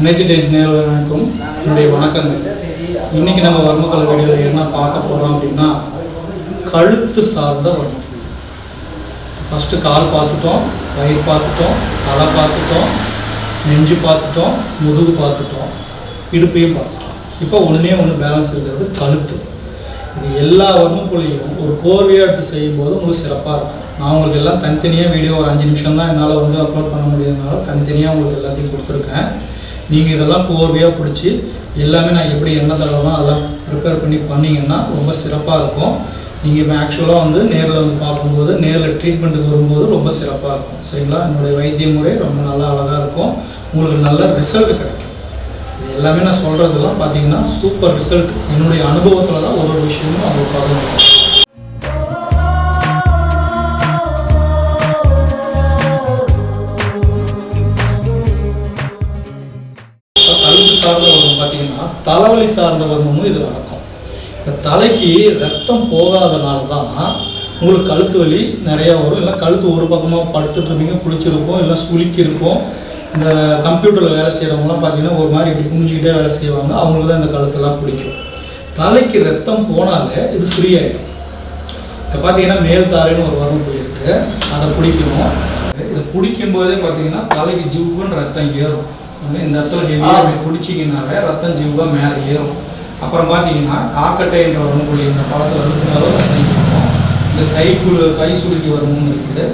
Energy டேஜ் நேர்களுக்கும் என்னுடைய வணக்கங்கள். இன்னைக்கு நம்ம வர்மக்கல் வீடியோவில் என்ன பார்க்க போகிறோம் அப்படின்னா கழுத்து சார்ந்த வர்மம். ஃபஸ்ட்டு கால் பார்த்துட்டோம் வயிறு பார்த்துட்டோம் தலை பார்த்துட்டோம் நெஞ்சு பார்த்துட்டோம் முதுகு பார்த்துட்டோம் இடுப்பையும் பார்த்துட்டோம். இப்போ ஒன்றே ஒன்று பேலன்ஸ் இருக்கிறது கழுத்து. இது எல்லா வர்மக்குள்ளையும் ஒரு கோர்வையாக எடுத்து செய்யும்போது உங்களுக்கு சிறப்பாக இருக்கும். நான் உங்களுக்கு எல்லாம் தனித்தனியாக வீடியோ ஒரு அஞ்சு நிமிஷம் தான் என்னால் வந்து அப்லோட் பண்ண முடியாதனால தனித்தனியாக உங்களுக்கு எல்லாத்தையும் கொடுத்துருக்கேன். நீங்கள் இதெல்லாம் கோர்வையாக பிடிச்சி எல்லாமே நான் எப்படி என்ன தடவைலாம் அதெல்லாம் ப்ரிப்பேர் பண்ணி பண்ணிங்கன்னா ரொம்ப சிறப்பாக இருக்கும். நீங்கள் இப்போ ஆக்சுவலாக வந்து நேரில் வந்து பார்க்கும்போது நேரில் ட்ரீட்மெண்ட்டுக்கு வரும்போது ரொம்ப சிறப்பாக இருக்கும். சரிங்களா? என்னுடைய வைத்திய முறை ரொம்ப நல்லா அழகாக இருக்கும். உங்களுக்கு நல்ல ரிசல்ட் கிடைக்கும். இது எல்லாமே நான் சொல்கிறதெல்லாம் பார்த்தீங்கன்னா சூப்பர் ரிசல்ட் என்னுடைய அனுபவத்தில் தான் ஒரு ஒரு விஷயமும் அவங்க பகிர்ந்து தலைவலி சார்ந்த வர்மமும் இது நடக்கும். இப்போ தலைக்கு ரத்தம் போகாதனால தான் உங்களுக்கு கழுத்து வலி நிறையா வரும். இல்லை கழுத்து ஒரு பக்கமாக படுத்துட்ருப்பீங்க குளிச்சிருக்கும் இல்லை சுளுக்கி இருக்கும் இந்த கம்ப்யூட்டரில் வேலை செய்கிறவங்களாம் பார்த்தீங்கன்னா ஒரு மாதிரி இப்படி குமிஞ்சிக்கிட்டே வேலை செய்வாங்க. அவங்களுக்கு தான் இந்த கழுத்தெல்லாம் பிடிக்கும். தலைக்கு ரத்தம் போனாலே இது ஃப்ரீ ஆகிடும் இப்போ பார்த்தீங்கன்னா மேல் தாரைன்னு ஒரு வரம்பு போயிருக்கு. அதை பிடிக்கணும். இதை பிடிக்கும் போதே பார்த்தீங்கன்னா தலைக்கு ஜிவ்வுன்னு ரத்தம் ஏறும். இந்த இடத்துல ஹெவியாக அப்படி பிடிச்சிங்கனாவே ரத்தம் ஜிவ்வாக மேலே ஏறும். அப்புறம் பார்த்தீங்கன்னா காக்கட்டைன்ற வரக்கூடிய இந்த பழத்தில் இருக்கிறதால ரத்தம் ஏறும் இந்த கை குழு கை சுருக்கி வரமும் இருக்குது.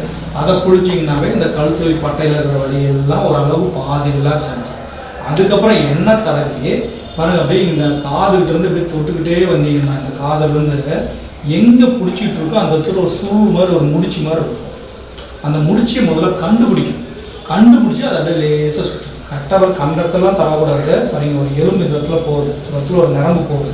அதை பிடிச்சிங்கனாவே இந்த கழுத்து பட்டையில் இருக்கிற வழியெல்லாம் எல்லாம் ஓரளவு பாதி ரிலாக்ஸ் அதுக்கப்புறம் எண்ணெய் தடவி பாருங்க அப்படியே இந்த காதுகிட்ட இருந்து அப்படியே தொட்டுக்கிட்டே வந்தீங்கன்னா இந்த காதுலேருந்து எங்கே பிடிச்சிட்டு இருக்கோ அந்த இடத்துல ஒரு சுருள் மாதிரி ஒரு முடிச்சு மாதிரி இருக்கும். அந்த முடிச்சியை முதல்ல கண்டுபிடிக்கும் கண்டுபிடிச்சி அதை அப்படியே லேசாக சுற்றி கரெக்டாக கண்ட இடத்துலலாம் தரக்கூடாது பாருங்க ஒரு எலும்பு இந்த இடத்துல போகுது. ஒரு இடத்துல ஒரு நரம்பு போகுது.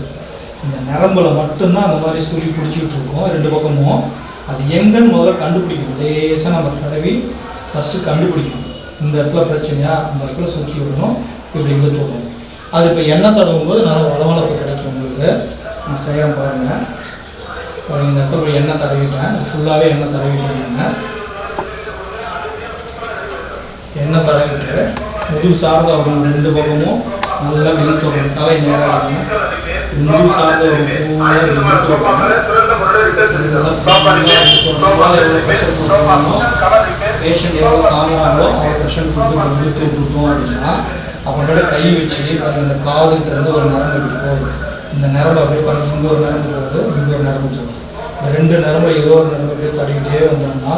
இந்த நரம்புல மட்டும்தான் அந்த மாதிரி சுழி பிடிச்சிக்கிட்டு இருக்கோம் ரெண்டு பக்கமும். அது எங்கன்னு முதல்ல கண்டுபிடிக்கணும். லேசாக நம்ம தடவி ஃபஸ்ட்டு கண்டுபிடிக்கணும். இந்த இடத்துல பிரச்சனையா? அந்த இடத்துல சுற்றி விடணும். இப்படி இழுத்து விடணும். அது இப்போ எண்ணெய் தடவும் போது நல்ல வளவளப்பு கிடைக்கும் உங்களுக்கு. நான் செய்கிறேன் பாருங்கள் பாருங்க இந்த இடத்துல போய் எண்ணெய் தடவிட்டேன். ஃபுல்லாகவே எண்ணெய் தடவிட்டேங்க எண்ணெய் தடவி முதுகு சார்ந்த ஒரு ரெண்டு பக்கமும் நல்லா இழுத்து வரணும் தலை நேராக இருக்கணும். முதுகு சார்ந்த ஒரு பூவாக இழுத்து விடணும் பேஷண்ட் எவ்வளோ தாங்குறாங்களோ அவங்க ப்ரெஷர் கொடுத்து இழுத்து கொடுத்தோம் அப்படின்னா அவங்களோட கை வச்சு அந்த காதுகிட்ட இருந்து ஒரு நரம்பு இப்படி போகுது இந்த நரம்பு அப்படியே பண்ணி இங்கே ஒரு நரம்பு போகுது இங்கே ஒரு நரம்பு போகுது இந்த ரெண்டு நரம்பு ஏதோ ஒரு நரம்பு அப்படியே தடிக்கிட்டே வந்தோம்னா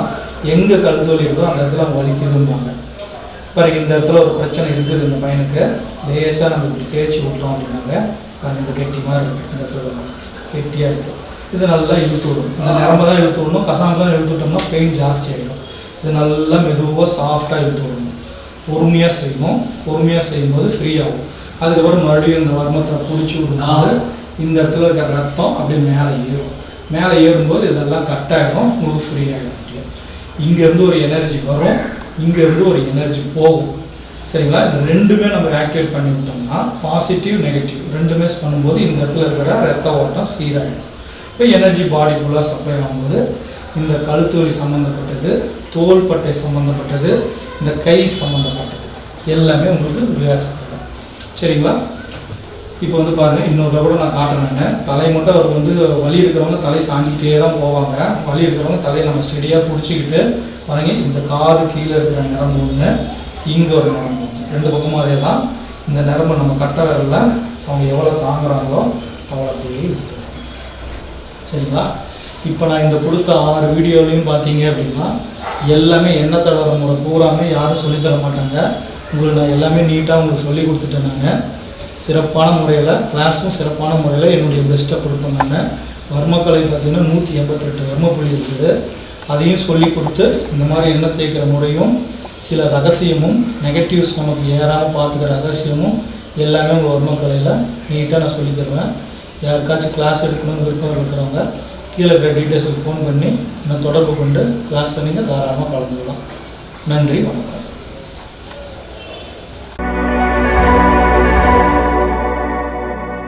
எங்கே கழுத்து இருக்கோ அந்த இடத்துல அவங்க வலிக்குதும்பாங்க பாருங்க இந்த இடத்துல ஒரு பிரச்சனை இருக்குது இந்த பையனுக்கு. லேசாக நம்ம இப்படி தேய்ச்சி விட்டோம் அப்படின்னாங்க. பாருங்க இந்த கெட்டி மாதிரி இருக்குது இந்த இடத்துல கெட்டியாக இருக்குது இது நல்லா இழுத்து விடும். இந்த நிரம்ப தான் இழுத்து விடணும். கசாங்க தான் இழுத்து விட்டோம்னா பெயின் ஜாஸ்தி ஆகிடும் இது நல்லா மெதுவாக சாஃப்டாக இழுத்து விடணும். பொறுமையாக செய்யணும். பொறுமையாக செய்யும்போது ஃப்ரீ ஆகும். அதுக்கப்புறம் மறுபடியும் இந்த வர்மத்தை பிடிச்சி விடுனால இந்த இடத்துல இருக்கிற ரத்தம் அப்படியே மேலே ஏறும். மேலே ஏறும்போது இதெல்லாம் கட் ஆகிடும் உங்களுக்கு ஃப்ரீ ஆகிடும் இங்கேருந்து ஒரு எனர்ஜி வரும். இங்கேருந்து ஒரு எனர்ஜி போகும். சரிங்களா? இந்த ரெண்டுமே நம்ம ஆக்டிவேட் பண்ணி விட்டோம்னா பாசிட்டிவ் நெகட்டிவ் ரெண்டுமே பண்ணும்போது இந்த இடத்துல இருக்கிற ரத்த ஓட்டம் சீராகிடும் இப்போ எனர்ஜி பாடி ஃபுல்லாக சப்ளை ஆகும்போது இந்த கழுத்து சம்மந்தப்பட்டது தோள்பட்டை சம்மந்தப்பட்டது இந்த கை சம்மந்தப்பட்டது எல்லாமே உங்களுக்கு ரிலாக்ஸ் ஆகும். சரிங்களா? இப்போ வந்து பாருங்கள் இன்னொரு கூட நான் காட்டுறேன் தலை மட்டும் அவருக்கு வந்து வலி இருக்கிறவங்க தலை சாஞ்சிக்கிட்டே தான் போவாங்க. வலி இருக்கிறவங்க தலையை நம்ம ஸ்டெடியாக பிடிச்சிக்கிட்டு பாருங்க இந்த காது கீழே இருக்கிற நரம்பு ஒன்று இங்கே ஒரு நரம்பு ரெண்டு பக்கமும் அதே தான். இந்த நரம்பு நம்ம கட்ட வரல அவங்க எவ்வளோ தாங்குறாங்களோ அவ்வளோ போய் சரிங்களா? இப்போ நான் இந்த கொடுத்த ஆறு வீடியோலையும் பார்த்தீங்க அப்படின்னா எல்லாமே என்ன தடவை முறை பூராமே யாரும் சொல்லித் தர மாட்டாங்க. உங்களுக்கு நான் எல்லாமே நீட்டாக உங்களுக்கு சொல்லி கொடுத்துட்டேன் நாங்கள் சிறப்பான முறையில் கிளாஸும் சிறப்பான முறையில் என்னுடைய பெஸ்ட்டை கொடுப்பேன் நான். வர்மக்கலை பார்த்தீங்கன்னா நூற்றி எண்பத்தெட்டு வர்மப்புள்ளி இருக்குது. அதையும் சொல்லி கொடுத்து இந்த மாதிரி எண்ணெய் தேய்க்கிற முறையும் சில ரகசியமும் நெகட்டிவ்ஸ் நமக்கு ஏறாமல் பார்த்துக்கிற ரகசியமும் எல்லாமே உங்கள் வர்மக்கலையில் நீட்டாக நான் சொல்லித் தருவேன். யாருக்காச்சும் கிளாஸ் எடுக்கணும்னு விருப்பம் இருக்கிறவங்க கீழே இருக்கிற டீட்டெயில்ஸுக்கு ஃபோன் பண்ணி நான் தொடர்பு கொண்டு கிளாஸ் பண்ணிங்க தாராளமாக கலந்துக்கலாம். நன்றி வணக்கம்.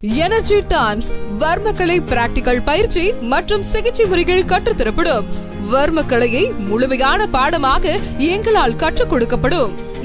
எனர்ஜி டைம்ஸ் வர்மக்கலை பிராக்டிகல் பயிற்சி மற்றும் சிகிச்சை முறைகள் கற்றுத்தரப்படும் வர்மக்கலையை முழுமையான பாடமாக எங்களால் கற்றுக் கொடுக்கப்படும்.